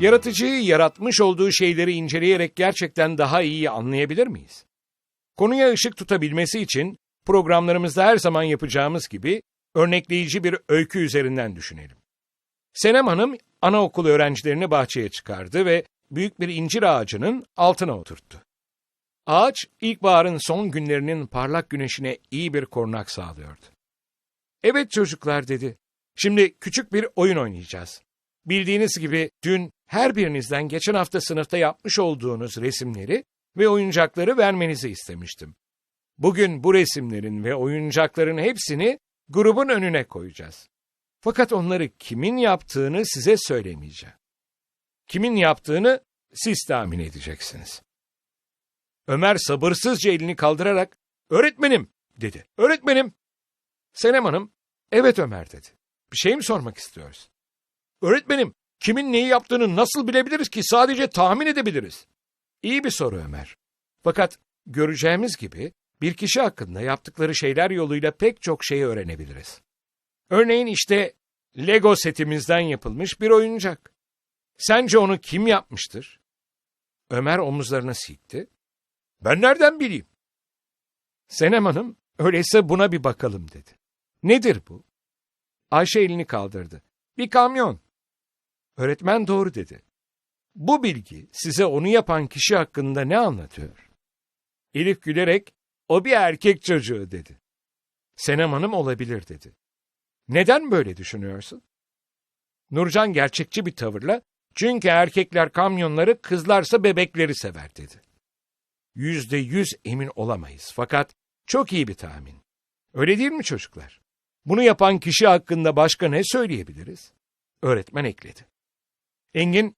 Yaratıcıyı yaratmış olduğu şeyleri inceleyerek gerçekten daha iyi anlayabilir miyiz? Konuya ışık tutabilmesi için programlarımızda her zaman yapacağımız gibi örnekleyici bir öykü üzerinden düşünelim. Senem Hanım anaokulu öğrencilerini bahçeye çıkardı ve büyük bir incir ağacının altına oturttu. Ağaç, ilkbaharın son günlerinin parlak güneşine iyi bir korunak sağlıyordu. Evet çocuklar dedi. Şimdi küçük bir oyun oynayacağız. Bildiğiniz gibi dün her birinizden geçen hafta sınıfta yapmış olduğunuz resimleri ve oyuncakları vermenizi istemiştim. Bugün bu resimlerin ve oyuncakların hepsini grubun önüne koyacağız. Fakat onları kimin yaptığını size söylemeyeceğim. Kimin yaptığını siz tahmin edeceksiniz. Ömer sabırsızca elini kaldırarak, öğretmenim dedi. Öğretmenim. Senem Hanım, evet Ömer dedi. Bir şey mi sormak istiyoruz? Öğretmenim, kimin neyi yaptığını nasıl bilebiliriz ki sadece tahmin edebiliriz. İyi bir soru Ömer. Fakat göreceğimiz gibi bir kişi hakkında yaptıkları şeyler yoluyla pek çok şeyi öğrenebiliriz. Örneğin işte Lego setimizden yapılmış bir oyuncak. Sence onu kim yapmıştır? Ömer omuzlarını silkti. Ben nereden bileyim? Senem Hanım, öyleyse buna bir bakalım dedi. Nedir bu? Ayşe elini kaldırdı. Bir kamyon. Öğretmen doğru dedi. Bu bilgi size onu yapan kişi hakkında ne anlatıyor? Elif gülerek, o bir erkek çocuğu dedi. Senem Hanım olabilir dedi. Neden böyle düşünüyorsun? Nurcan gerçekçi bir tavırla, çünkü erkekler kamyonları, kızlarsa bebekleri sever dedi. Yüzde yüz emin olamayız fakat çok iyi bir tahmin. Öyle değil mi çocuklar? Bunu yapan kişi hakkında başka ne söyleyebiliriz? Öğretmen ekledi. Engin,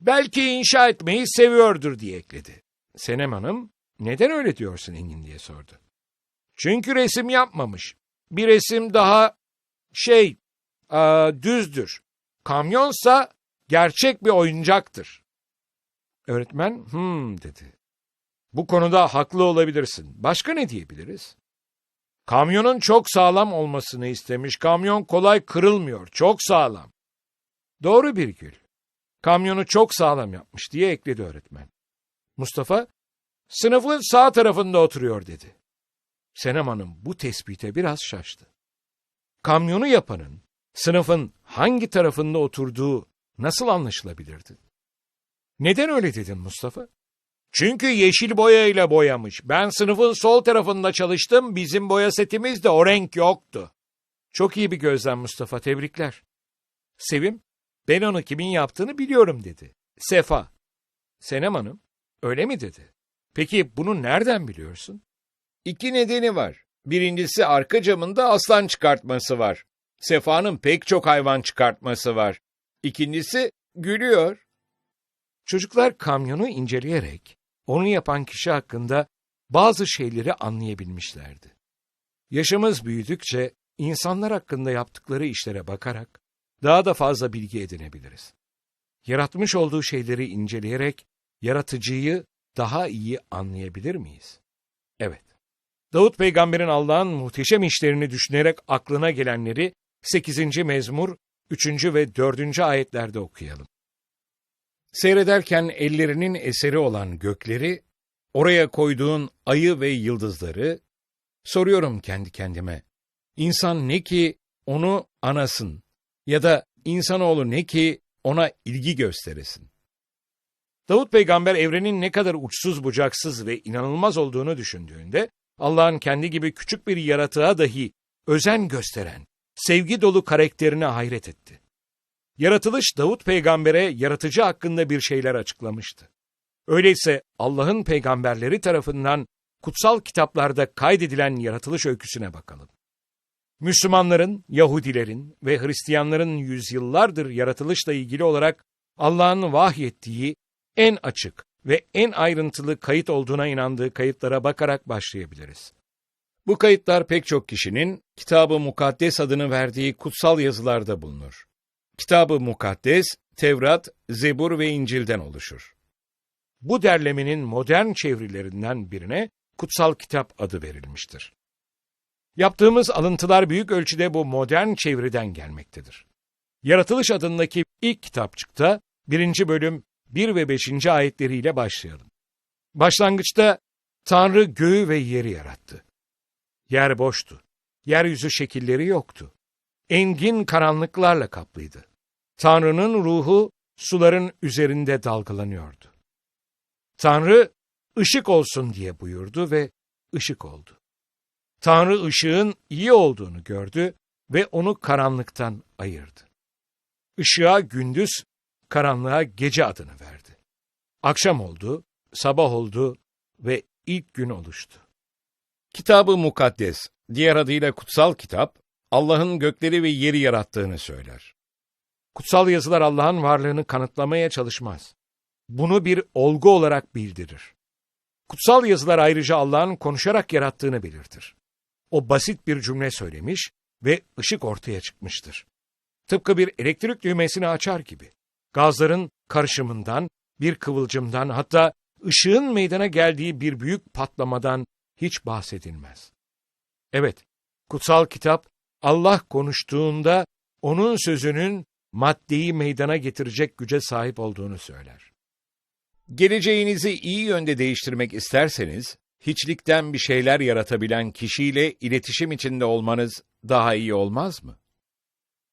belki inşa etmeyi seviyordur diye ekledi. Senem Hanım, neden öyle diyorsun Engin diye sordu. Çünkü resim yapmamış. Bir resim daha şey, aa, düzdür. Kamyonsa gerçek bir oyuncaktır. Öğretmen, hmm dedi. Bu konuda haklı olabilirsin. Başka ne diyebiliriz? Kamyonun çok sağlam olmasını istemiş. Kamyon kolay kırılmıyor. Çok sağlam. Doğru bir gül. Kamyonu çok sağlam yapmış diye ekledi öğretmen. Mustafa, sınıfın sağ tarafında oturuyor dedi. Senem Hanım bu tespite biraz şaştı. Kamyonu yapanın sınıfın hangi tarafında oturduğu nasıl anlaşılabilirdi? Neden öyle dedin Mustafa? Çünkü yeşil boyayla boyamış. Ben sınıfın sol tarafında çalıştım, bizim boya setimizde o renk yoktu. Çok iyi bir gözlem Mustafa, tebrikler. Sevim, ben onu kimin yaptığını biliyorum dedi. Sefa. Senem Hanım, öyle mi dedi? Peki bunu nereden biliyorsun? İki nedeni var. Birincisi arka camında aslan çıkartması var. Sefa'nın pek çok hayvan çıkartması var. İkincisi gülüyor. Çocuklar kamyonu inceleyerek onu yapan kişi hakkında bazı şeyleri anlayabilmişlerdi. Yaşımız büyüdükçe insanlar hakkında yaptıkları işlere bakarak daha da fazla bilgi edinebiliriz. Yaratmış olduğu şeyleri inceleyerek yaratıcıyı daha iyi anlayabilir miyiz? Evet. Davut peygamberin Allah'ın muhteşem işlerini düşünerek aklına gelenleri 8. mezmur 3. ve 4. ayetlerde okuyalım. Seyrederken ellerinin eseri olan gökleri, oraya koyduğun ayı ve yıldızları, soruyorum kendi kendime, insan ne ki onu anasın ya da insanoğlu ne ki ona ilgi gösteresin. Davut peygamber evrenin ne kadar uçsuz bucaksız ve inanılmaz olduğunu düşündüğünde, Allah'ın kendi gibi küçük bir yaratığa dahi özen gösteren, sevgi dolu karakterine hayret etti. Yaratılış Davut peygambere yaratıcı hakkında bir şeyler açıklamıştı. Öyleyse Allah'ın peygamberleri tarafından kutsal kitaplarda kaydedilen yaratılış öyküsüne bakalım. Müslümanların, Yahudilerin ve Hristiyanların yüzyıllardır yaratılışla ilgili olarak Allah'ın vahyettiği en açık ve en ayrıntılı kayıt olduğuna inandığı kayıtlara bakarak başlayabiliriz. Bu kayıtlar pek çok kişinin Kitab-ı Mukaddes adını verdiği kutsal yazılarda bulunur. Kitab-ı Mukaddes, Tevrat, Zebur ve İncil'den oluşur. Bu derlemenin modern çevirilerinden birine kutsal kitap adı verilmiştir. Yaptığımız alıntılar büyük ölçüde bu modern çeviriden gelmektedir. Yaratılış adındaki ilk kitapçıkta birinci bölüm 1 ve 5. ayetleriyle başlayalım. Başlangıçta Tanrı göğü ve yeri yarattı. Yer boştu. Yeryüzü şekilleri yoktu. Engin karanlıklarla kaplıydı. Tanrı'nın ruhu suların üzerinde dalgalanıyordu. Tanrı ışık olsun diye buyurdu ve ışık oldu. Tanrı ışığın iyi olduğunu gördü ve onu karanlıktan ayırdı. Işığa gündüz, karanlığa gece adını verdi. Akşam oldu, sabah oldu ve ilk gün oluştu. Kitabı Mukaddes, diğer adıyla kutsal kitap, Allah'ın gökleri ve yeri yarattığını söyler. Kutsal yazılar Allah'ın varlığını kanıtlamaya çalışmaz. Bunu bir olgu olarak bildirir. Kutsal yazılar ayrıca Allah'ın konuşarak yarattığını belirtir. O basit bir cümle söylemiş ve ışık ortaya çıkmıştır. Tıpkı bir elektrik düğmesini açar gibi. Gazların karışımından, bir kıvılcımdan hatta ışığın meydana geldiği bir büyük patlamadan hiç bahsedilmez. Evet, kutsal kitap Allah konuştuğunda onun sözünün maddeyi meydana getirecek güce sahip olduğunu söyler. Geleceğinizi iyi yönde değiştirmek isterseniz, hiçlikten bir şeyler yaratabilen kişiyle iletişim içinde olmanız daha iyi olmaz mı?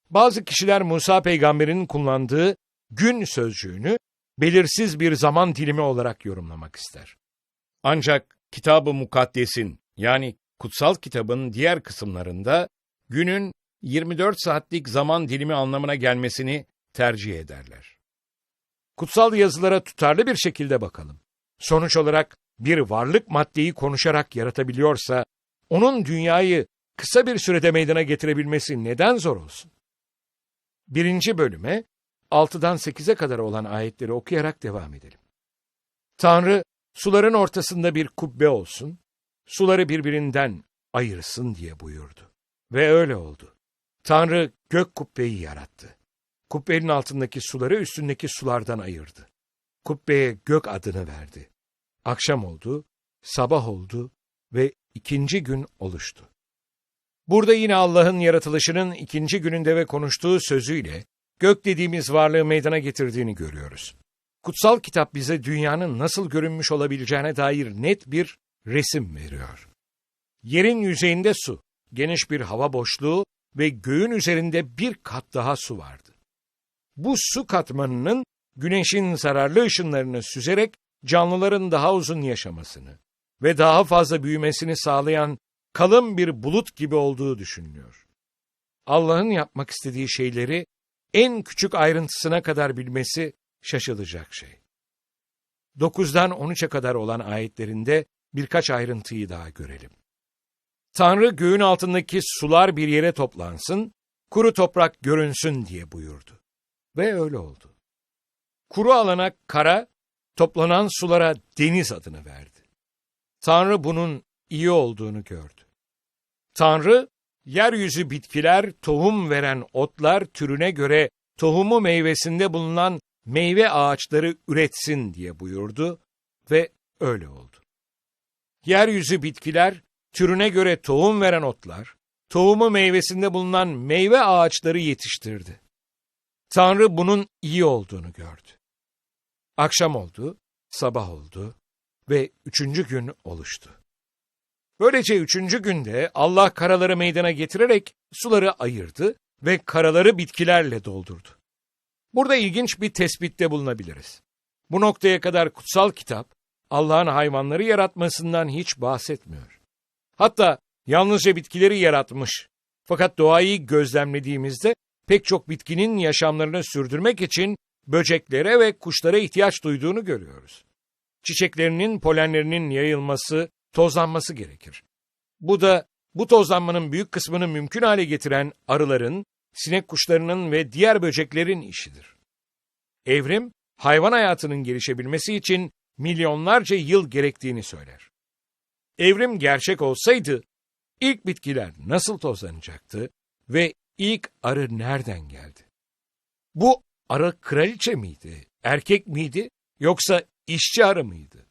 Bazı kişiler Musa peygamberin kullandığı gün sözcüğünü belirsiz bir zaman dilimi olarak yorumlamak ister. Ancak Kitab-ı Mukaddes'in yani kutsal kitabın diğer kısımlarında günün 24 saatlik zaman dilimi anlamına gelmesini tercih ederler. Kutsal yazılara tutarlı bir şekilde bakalım. Sonuç olarak bir varlık maddeyi konuşarak yaratabiliyorsa, onun dünyayı kısa bir sürede meydana getirebilmesi neden zor olsun? Birinci bölüme 6'dan 8'e kadar olan ayetleri okuyarak devam edelim. Tanrı, suların ortasında bir kubbe olsun, suları birbirinden ayırsın diye buyurdu. Ve öyle oldu. Tanrı gök kubbeyi yarattı. Kubbenin altındaki suları üstündeki sulardan ayırdı. Kubbeye gök adını verdi. Akşam oldu, sabah oldu ve ikinci gün oluştu. Burada yine Allah'ın yaratılışının ikinci gününde ve konuştuğu sözüyle gök dediğimiz varlığı meydana getirdiğini görüyoruz. Kutsal kitap bize dünyanın nasıl görünmüş olabileceğine dair net bir resim veriyor. Yerin yüzeyinde su, geniş bir hava boşluğu ve göğün üzerinde bir kat daha su vardı. Bu su katmanının güneşin zararlı ışınlarını süzerek canlıların daha uzun yaşamasını ve daha fazla büyümesini sağlayan kalın bir bulut gibi olduğu düşünülüyor. Allah'ın yapmak istediği şeyleri en küçük ayrıntısına kadar bilmesi şaşılacak şey. 9'dan 13'e kadar olan ayetlerinde birkaç ayrıntıyı daha görelim. Tanrı göğün altındaki sular bir yere toplansın, kuru toprak görünsün diye buyurdu. Ve öyle oldu. Kuru alana kara, toplanan sulara deniz adını verdi. Tanrı bunun iyi olduğunu gördü. Tanrı, yeryüzü bitkiler, tohum veren otlar türüne göre tohumu meyvesinde bulunan meyve ağaçları üretsin diye buyurdu ve öyle oldu. Yeryüzü bitkiler, türüne göre tohum veren otlar, tohumu meyvesinde bulunan meyve ağaçları yetiştirdi. Tanrı bunun iyi olduğunu gördü. Akşam oldu, sabah oldu ve üçüncü gün oluştu. Böylece üçüncü günde Allah karaları meydana getirerek suları ayırdı ve karaları bitkilerle doldurdu. Burada ilginç bir tespitte bulunabiliriz. Bu noktaya kadar kutsal kitap, Allah'ın hayvanları yaratmasından hiç bahsetmiyor. Hatta yalnızca bitkileri yaratmış. Fakat doğayı gözlemlediğimizde pek çok bitkinin yaşamlarını sürdürmek için böceklere ve kuşlara ihtiyaç duyduğunu görüyoruz. Çiçeklerinin polenlerinin yayılması, tozlanması gerekir. Bu da Bu tozlanmanın büyük kısmını mümkün hale getiren arıların, sinek kuşlarının ve diğer böceklerin işidir. Evrim, hayvan hayatının gelişebilmesi için milyonlarca yıl gerektiğini söyler. Evrim gerçek olsaydı, ilk bitkiler nasıl tozlanacaktı ve ilk arı nereden geldi? Bu arı kraliçe miydi, erkek miydi yoksa işçi arı mıydı?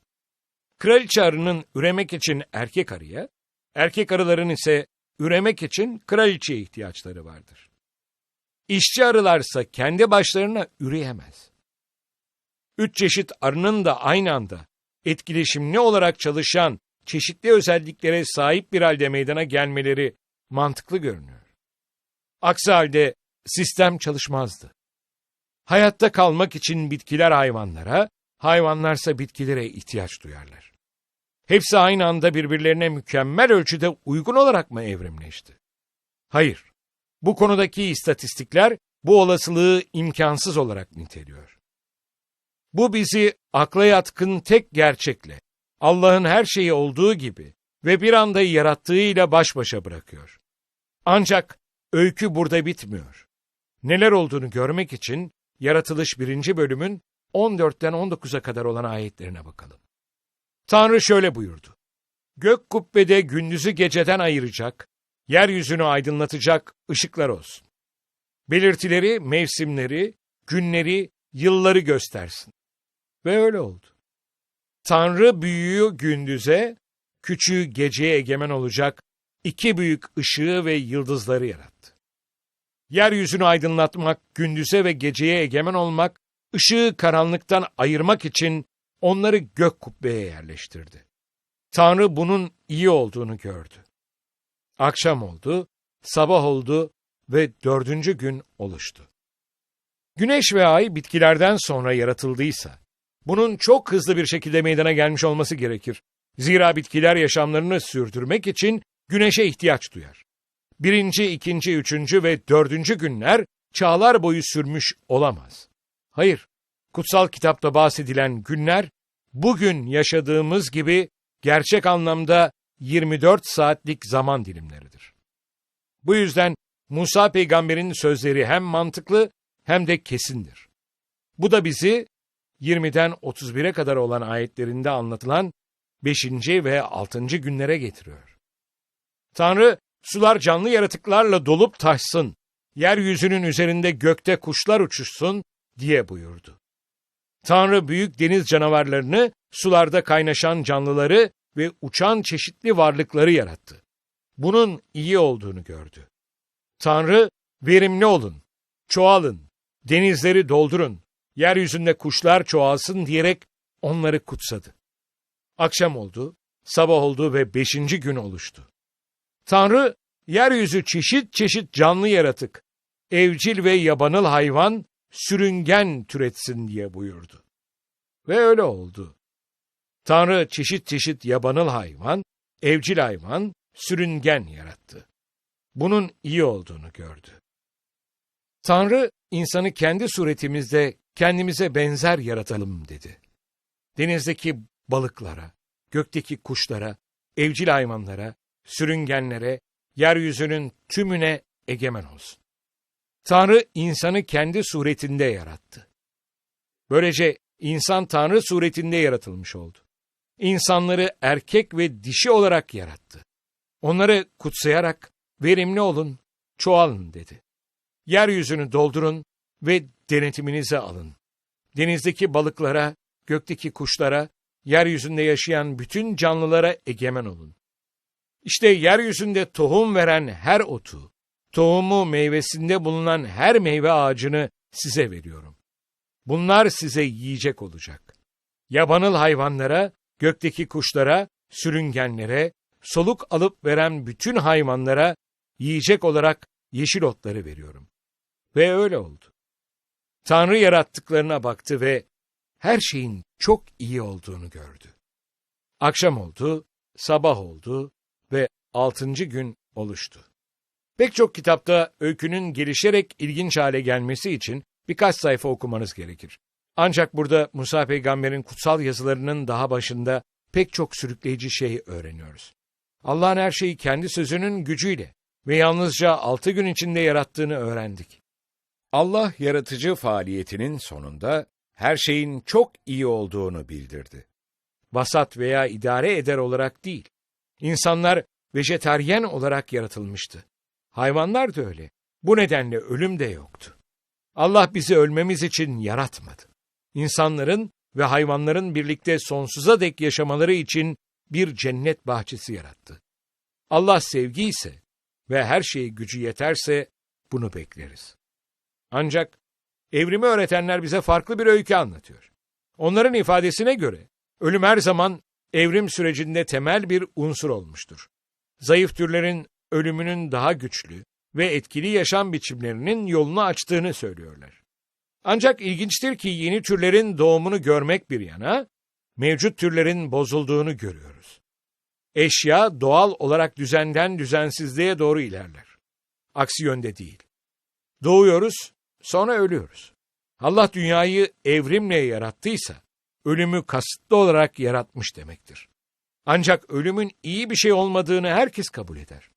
Kraliçe arının üremek için erkek arıya, erkek arıların ise üremek için kraliçeye ihtiyaçları vardır. İşçi arılarsa kendi başlarına üreyemez. Üç çeşit arının da aynı anda etkileşimli olarak çalışan çeşitli özelliklere sahip bir halde meydana gelmeleri mantıklı görünüyor. Aksi halde sistem çalışmazdı. Hayatta kalmak için bitkiler hayvanlara, hayvanlarsa bitkilere ihtiyaç duyarlar. Hepsi aynı anda birbirlerine mükemmel ölçüde uygun olarak mı evrimleşti? Hayır. Bu konudaki istatistikler bu olasılığı imkansız olarak niteliyor. Bu bizi akla yatkın tek gerçekle, Allah'ın her şeyi olduğu gibi ve bir anda yarattığıyla baş başa bırakıyor. Ancak öykü burada bitmiyor. Neler olduğunu görmek için Yaratılış 1. bölümün 14'ten 19'a kadar olan ayetlerine bakalım. Tanrı şöyle buyurdu. Gök kubbede gündüzü geceden ayıracak, yeryüzünü aydınlatacak ışıklar olsun. Belirtileri, mevsimleri, günleri, yılları göstersin. Ve öyle oldu. Tanrı büyüğü gündüze, küçüğü geceye egemen olacak iki büyük ışığı ve yıldızları yarattı. Yeryüzünü aydınlatmak, gündüze ve geceye egemen olmak, ışığı karanlıktan ayırmak için onları gök kubbeye yerleştirdi. Tanrı bunun iyi olduğunu gördü. Akşam oldu, sabah oldu ve dördüncü gün oluştu. Güneş ve ay bitkilerden sonra yaratıldıysa, bunun çok hızlı bir şekilde meydana gelmiş olması gerekir. Zira bitkiler yaşamlarını sürdürmek için güneşe ihtiyaç duyar. Birinci, ikinci, üçüncü ve dördüncü günler çağlar boyu sürmüş olamaz. Hayır, kutsal kitapta bahsedilen günler, bugün yaşadığımız gibi gerçek anlamda 24 saatlik zaman dilimleridir. Bu yüzden Musa peygamberin sözleri hem mantıklı hem de kesindir. Bu da bizi 20'den 31'e kadar olan ayetlerinde anlatılan 5. ve 6. günlere getiriyor. Tanrı, sular canlı yaratıklarla dolup taşsın, yeryüzünün üzerinde gökte kuşlar uçuşsun diye buyurdu. Tanrı büyük deniz canavarlarını, sularda kaynaşan canlıları ve uçan çeşitli varlıkları yarattı. Bunun iyi olduğunu gördü. Tanrı, verimli olun, çoğalın, denizleri doldurun, yeryüzünde kuşlar çoğalsın diyerek onları kutsadı. Akşam oldu, sabah oldu ve beşinci gün oluştu. Tanrı, yeryüzü çeşit çeşit canlı yaratık, evcil ve yabanıl hayvan, sürüngen türetsin diye buyurdu. Ve öyle oldu. Tanrı çeşit çeşit yabanıl hayvan, evcil hayvan, sürüngen yarattı. Bunun iyi olduğunu gördü. Tanrı, insanı kendi suretimizde kendimize benzer yaratalım dedi. Denizdeki balıklara, gökteki kuşlara, evcil hayvanlara, sürüngenlere, yeryüzünün tümüne egemen olsun. Tanrı insanı kendi suretinde yarattı. Böylece insan Tanrı suretinde yaratılmış oldu. İnsanları erkek ve dişi olarak yarattı. Onları kutsayarak verimli olun, çoğalın dedi. Yeryüzünü doldurun ve denetiminize alın. Denizdeki balıklara, gökteki kuşlara, yeryüzünde yaşayan bütün canlılara egemen olun. İşte yeryüzünde tohum veren her otu, tohumu meyvesinde bulunan her meyve ağacını size veriyorum. Bunlar size yiyecek olacak. Yabanıl hayvanlara, gökteki kuşlara, sürüngenlere, soluk alıp veren bütün hayvanlara yiyecek olarak yeşil otları veriyorum. Ve öyle oldu. Tanrı yarattıklarına baktı ve her şeyin çok iyi olduğunu gördü. Akşam oldu, sabah oldu altıncı gün oluştu. Pek çok kitapta öykünün gelişerek ilginç hale gelmesi için birkaç sayfa okumanız gerekir. Ancak burada Musa peygamberin kutsal yazılarının daha başında pek çok sürükleyici şey öğreniyoruz. Allah'ın her şeyi kendi sözünün gücüyle ve yalnızca altı gün içinde yarattığını öğrendik. Allah yaratıcı faaliyetinin sonunda her şeyin çok iyi olduğunu bildirdi. Vasat veya idare eder olarak değil. İnsanlar vejeteryen olarak yaratılmıştı. Hayvanlar da öyle. Bu nedenle ölüm de yoktu. Allah bizi ölmemiz için yaratmadı. İnsanların ve hayvanların birlikte sonsuza dek yaşamaları için bir cennet bahçesi yarattı. Allah sevgi ise ve her şeye gücü yeterse bunu bekleriz. Ancak evrimi öğretenler bize farklı bir öykü anlatıyor. Onların ifadesine göre ölüm her zaman evrim sürecinde temel bir unsur olmuştur. Zayıf türlerin ölümünün daha güçlü ve etkili yaşam biçimlerinin yolunu açtığını söylüyorlar. Ancak ilginçtir ki yeni türlerin doğumunu görmek bir yana, mevcut türlerin bozulduğunu görüyoruz. Eşya doğal olarak düzenden düzensizliğe doğru ilerler. Aksi yönde değil. Doğuyoruz, sonra ölüyoruz. Allah dünyayı evrimle yarattıysa, ölümü kasıtlı olarak yaratmış demektir. Ancak ölümün iyi bir şey olmadığını herkes kabul eder.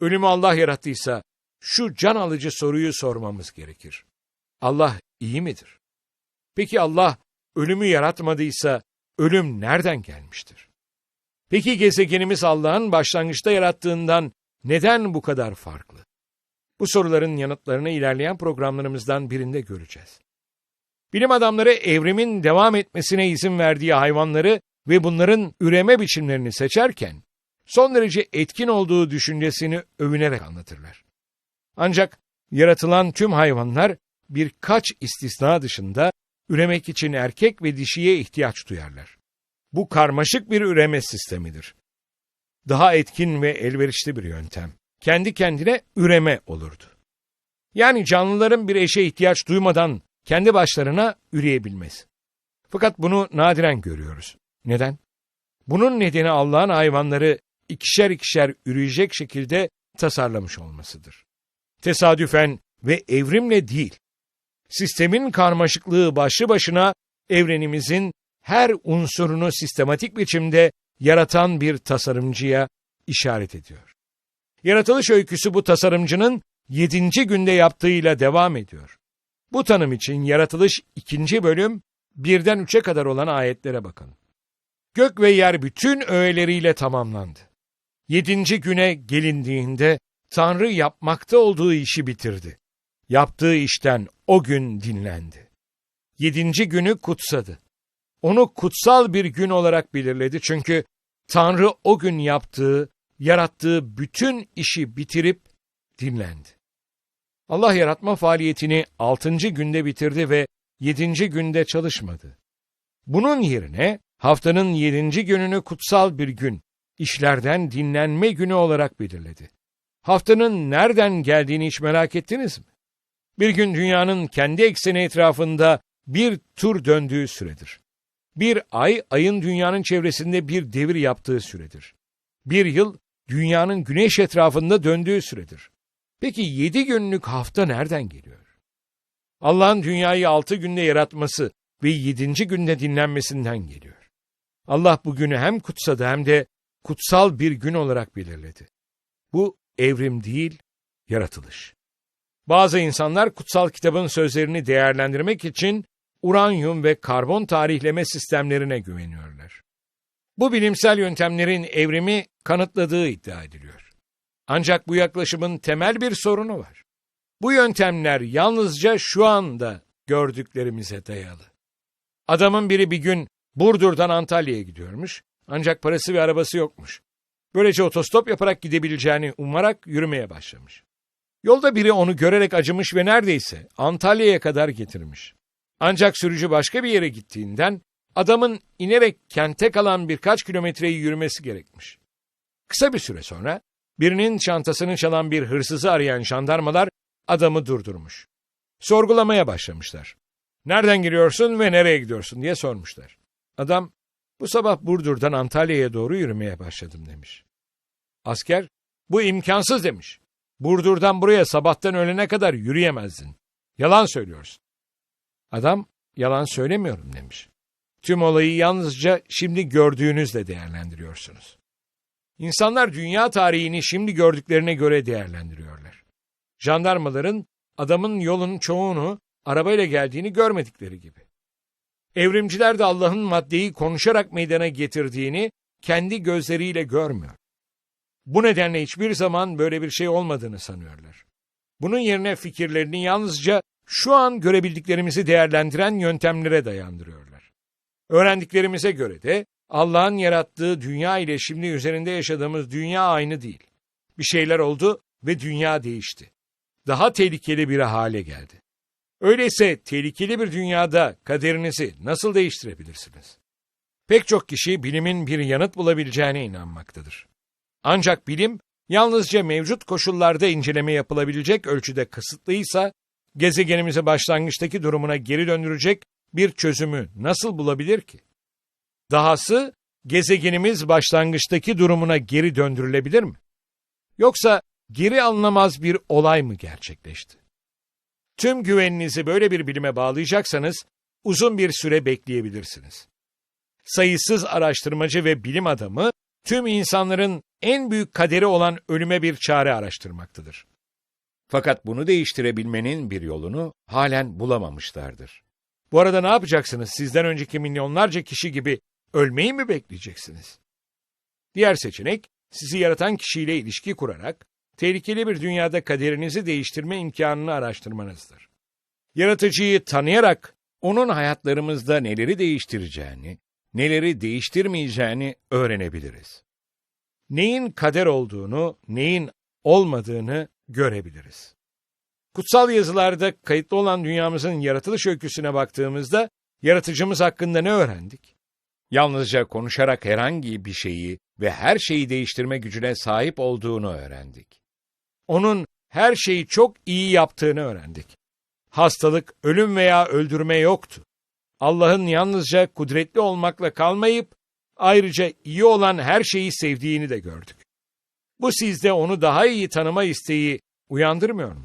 Ölümü Allah yarattıysa, şu can alıcı soruyu sormamız gerekir. Allah iyi midir? Peki Allah ölümü yaratmadıysa ölüm nereden gelmiştir? Peki gezegenimiz Allah'ın başlangıçta yarattığından neden bu kadar farklı? Bu soruların yanıtlarını ilerleyen programlarımızdan birinde göreceğiz. Bilim adamları evrimin devam etmesine izin verdiği hayvanları ve bunların üreme biçimlerini seçerken son derece etkin olduğu düşüncesini övünerek anlatırlar. Ancak yaratılan tüm hayvanlar birkaç istisna dışında üremek için erkek ve dişiye ihtiyaç duyarlar. Bu karmaşık bir üreme sistemidir. Daha etkin ve elverişli bir yöntem. Kendi kendine üreme olurdu. Yani canlıların bir eşe ihtiyaç duymadan kendi başlarına üreyebilmesi. Fakat bunu nadiren görüyoruz. Neden? Bunun nedeni Allah'ın hayvanları ikişer ikişer üreyecek şekilde tasarlamış olmasıdır. Tesadüfen ve evrimle değil, sistemin karmaşıklığı başlı başına evrenimizin her unsurunu sistematik biçimde yaratan bir tasarımcıya işaret ediyor. Yaratılış öyküsü bu tasarımcının yedinci günde yaptığıyla devam ediyor. Bu tanım için yaratılış ikinci bölüm birden üçe kadar olan ayetlere bakın. Gök ve yer bütün öğeleriyle tamamlandı. Yedinci güne gelindiğinde Tanrı yapmakta olduğu işi bitirdi. Yaptığı işten o gün dinlendi. Yedinci günü kutsadı. Onu kutsal bir gün olarak belirledi çünkü Tanrı o gün yaptığı, yarattığı bütün işi bitirip dinlendi. Allah yaratma faaliyetini altıncı günde bitirdi ve yedinci günde çalışmadı. Bunun yerine haftanın yedinci gününü kutsal bir gün, işlerden dinlenme günü olarak belirledi. Haftanın nereden geldiğini hiç merak ettiniz mi? Bir gün dünyanın kendi ekseni etrafında bir tur döndüğü süredir. Bir ay, ayın dünyanın çevresinde bir devir yaptığı süredir. Bir yıl, dünyanın güneş etrafında döndüğü süredir. Peki yedi günlük hafta nereden geliyor? Allah'ın dünyayı altı günde yaratması ve yedinci günde dinlenmesinden geliyor. Allah bu günü hem kutsadı hem de kutsal bir gün olarak belirledi. Bu evrim değil, yaratılış. Bazı insanlar kutsal kitabın sözlerini değerlendirmek için uranyum ve karbon tarihleme sistemlerine güveniyorlar. Bu bilimsel yöntemlerin evrimi kanıtladığı iddia ediliyor. Ancak bu yaklaşımın temel bir sorunu var. Bu yöntemler yalnızca şu anda gördüklerimize dayalı. Adamın biri bir gün Burdur'dan Antalya'ya gidiyormuş ancak parası ve arabası yokmuş. Böylece otostop yaparak gidebileceğini umarak yürümeye başlamış. Yolda biri onu görerek acımış ve neredeyse Antalya'ya kadar getirmiş. Ancak sürücü başka bir yere gittiğinden adamın inerek kente kalan birkaç kilometreyi yürümesi gerekmiş. Kısa bir süre sonra birinin çantasını çalan bir hırsızı arayan jandarmalar adamı durdurmuş. Sorgulamaya başlamışlar. Nereden giriyorsun ve nereye gidiyorsun diye sormuşlar. Adam, bu sabah Burdur'dan Antalya'ya doğru yürümeye başladım demiş. Asker, bu imkansız demiş. Burdur'dan buraya sabahtan öğlene kadar yürüyemezdin. Yalan söylüyorsun. Adam, yalan söylemiyorum demiş. Tüm olayı yalnızca şimdi gördüğünüzle değerlendiriyorsunuz. İnsanlar dünya tarihini şimdi gördüklerine göre değerlendiriyorlar. Jandarmaların adamın yolun çoğunu arabayla geldiğini görmedikleri gibi. Evrimciler de Allah'ın maddeyi konuşarak meydana getirdiğini kendi gözleriyle görmüyor. Bu nedenle hiçbir zaman böyle bir şey olmadığını sanıyorlar. Bunun yerine fikirlerini yalnızca şu an görebildiklerimizi değerlendiren yöntemlere dayandırıyorlar. Öğrendiklerimize göre de Allah'ın yarattığı dünya ile şimdi üzerinde yaşadığımız dünya aynı değil. Bir şeyler oldu ve dünya değişti. Daha tehlikeli bir hale geldi. Öyleyse tehlikeli bir dünyada kaderinizi nasıl değiştirebilirsiniz? Pek çok kişi bilimin bir yanıt bulabileceğine inanmaktadır. Ancak bilim yalnızca mevcut koşullarda inceleme yapılabilecek ölçüde kısıtlıysa, gezegenimizi başlangıçtaki durumuna geri döndürecek bir çözümü nasıl bulabilir ki? Dahası gezegenimiz başlangıçtaki durumuna geri döndürülebilir mi? Yoksa geri alınamaz bir olay mı gerçekleşti? Tüm güveninizi böyle bir bilime bağlayacaksanız uzun bir süre bekleyebilirsiniz. Sayısız araştırmacı ve bilim adamı tüm insanların en büyük kaderi olan ölüme bir çare araştırmaktadır. Fakat bunu değiştirebilmenin bir yolunu halen bulamamışlardır. Bu arada ne yapacaksınız? Sizden önceki milyonlarca kişi gibi ölmeyi mi bekleyeceksiniz? Diğer seçenek, sizi yaratan kişiyle ilişki kurarak, tehlikeli bir dünyada kaderinizi değiştirme imkanını araştırmanızdır. Yaratıcıyı tanıyarak, onun hayatlarımızda neleri değiştireceğini, neleri değiştirmeyeceğini öğrenebiliriz. Neyin kader olduğunu, neyin olmadığını görebiliriz. Kutsal yazılarda kayıtlı olan dünyamızın yaratılış öyküsüne baktığımızda yaratıcımız hakkında ne öğrendik? Yalnızca konuşarak herhangi bir şeyi ve her şeyi değiştirme gücüne sahip olduğunu öğrendik. Onun her şeyi çok iyi yaptığını öğrendik. Hastalık, ölüm veya öldürme yoktu. Allah'ın yalnızca kudretli olmakla kalmayıp ayrıca iyi olan her şeyi sevdiğini de gördük. Bu sizde onu daha iyi tanıma isteği uyandırmıyor mu?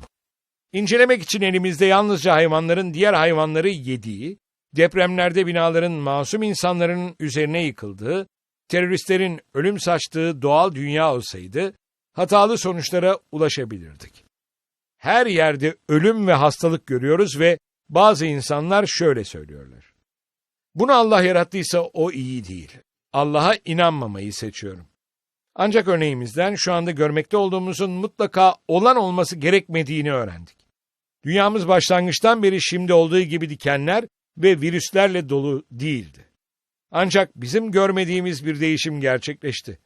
İncelemek için elimizde yalnızca hayvanların diğer hayvanları yediği, depremlerde binaların masum insanların üzerine yıkıldığı, teröristlerin ölüm saçtığı doğal dünya olsaydı, hatalı sonuçlara ulaşabilirdik. Her yerde ölüm ve hastalık görüyoruz ve bazı insanlar şöyle söylüyorlar. Bunu Allah yarattıysa o iyi değil. Allah'a inanmamayı seçiyorum. Ancak örneğimizden şu anda görmekte olduğumuzun mutlaka olan olması gerekmediğini öğrendik. Dünyamız başlangıçtan beri şimdi olduğu gibi dikenler ve virüslerle dolu değildi. Ancak bizim görmediğimiz bir değişim gerçekleşti.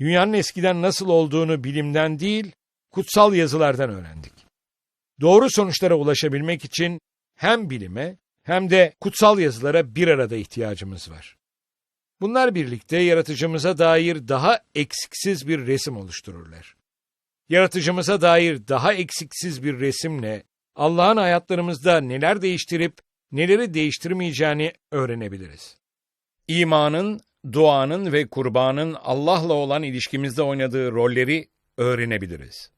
Dünyanın eskiden nasıl olduğunu bilimden değil, kutsal yazılardan öğrendik. Doğru sonuçlara ulaşabilmek için hem bilime hem de kutsal yazılara bir arada ihtiyacımız var. Bunlar birlikte yaratıcımıza dair daha eksiksiz bir resim oluştururlar. Yaratıcımıza dair daha eksiksiz bir resimle Allah'ın hayatlarımızda neler değiştirip neleri değiştirmeyeceğini öğrenebiliriz. İmanın, duanın ve kurbanın Allah'la olan ilişkimizde oynadığı rolleri öğrenebiliriz.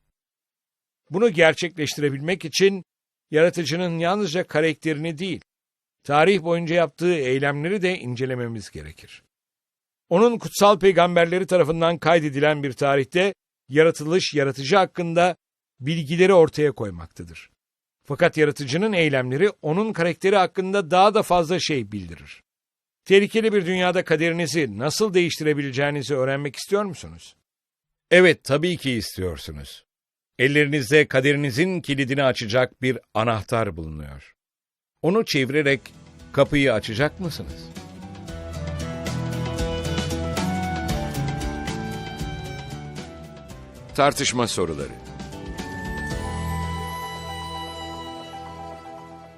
Bunu gerçekleştirebilmek için yaratıcının yalnızca karakterini değil, tarih boyunca yaptığı eylemleri de incelememiz gerekir. Onun kutsal peygamberleri tarafından kaydedilen bir tarihte yaratılış yaratıcı hakkında bilgileri ortaya koymaktadır. Fakat yaratıcının eylemleri onun karakteri hakkında daha da fazla şey bildirir. Tehlikeli bir dünyada kaderinizi nasıl değiştirebileceğinizi öğrenmek istiyor musunuz? Evet, tabii ki istiyorsunuz. Ellerinizde kaderinizin kilidini açacak bir anahtar bulunuyor. Onu çevirerek kapıyı açacak mısınız? Tartışma soruları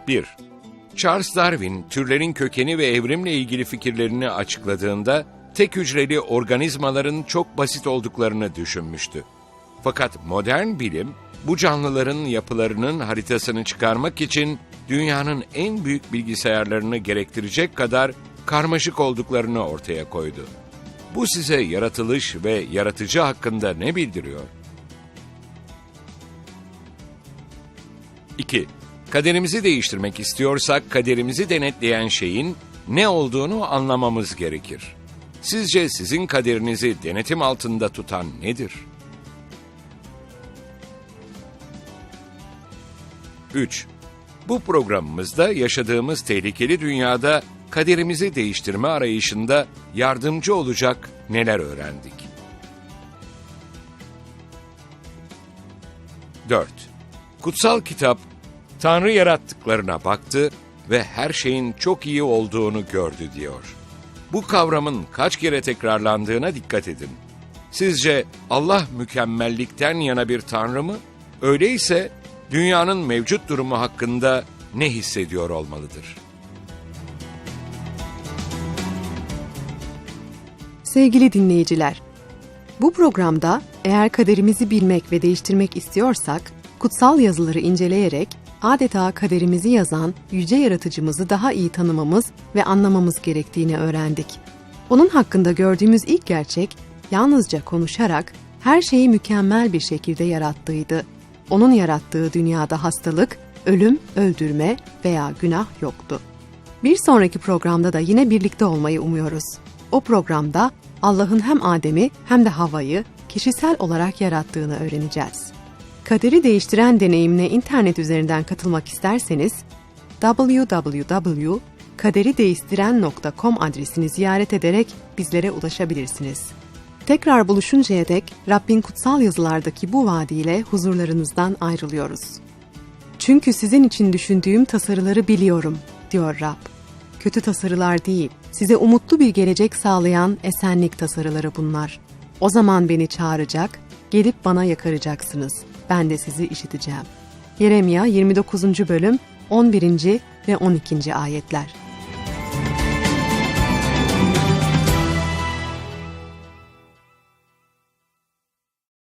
1. Charles Darwin, türlerin kökeni ve evrimle ilgili fikirlerini açıkladığında, tek hücreli organizmaların çok basit olduklarını düşünmüştü. Fakat modern bilim, bu canlıların yapılarının haritasını çıkarmak için dünyanın en büyük bilgisayarlarını gerektirecek kadar karmaşık olduklarını ortaya koydu. Bu size yaratılış ve yaratıcı hakkında ne bildiriyor? 2. Kaderimizi değiştirmek istiyorsak kaderimizi denetleyen şeyin ne olduğunu anlamamız gerekir. Sizce sizin kaderinizi denetim altında tutan nedir? 3. Bu programımızda yaşadığımız tehlikeli dünyada kaderimizi değiştirme arayışında yardımcı olacak neler öğrendik? 4. Kutsal kitap Tanrı yarattıklarına baktı ve her şeyin çok iyi olduğunu gördü diyor. Bu kavramın kaç kere tekrarlandığına dikkat edin. Sizce Allah mükemmellikten yana bir tanrı mı? Öyleyse dünyanın mevcut durumu hakkında ne hissediyor olmalıdır? Sevgili dinleyiciler, bu programda eğer kaderimizi bilmek ve değiştirmek istiyorsak, kutsal yazıları inceleyerek adeta kaderimizi yazan yüce yaratıcımızı daha iyi tanımamız ve anlamamız gerektiğini öğrendik. Onun hakkında gördüğümüz ilk gerçek, yalnızca konuşarak her şeyi mükemmel bir şekilde yarattığıydı. Onun yarattığı dünyada hastalık, ölüm, öldürme veya günah yoktu. Bir sonraki programda da yine birlikte olmayı umuyoruz. O programda Allah'ın hem Adem'i hem de Havva'yı kişisel olarak yarattığını öğreneceğiz. Kaderi değiştiren deneyimine internet üzerinden katılmak isterseniz www.kaderideistiren.com adresini ziyaret ederek bizlere ulaşabilirsiniz. Tekrar buluşuncaya dek Rabbin kutsal yazılardaki bu vaadiyle huzurlarınızdan ayrılıyoruz. Çünkü sizin için düşündüğüm tasarıları biliyorum, diyor Rab. Kötü tasarılar değil, size umutlu bir gelecek sağlayan esenlik tasarıları bunlar. O zaman beni çağıracak, gelip bana yakaracaksınız. Ben de sizi işiteceğim. Yeremya 29. bölüm 11. ve 12. ayetler.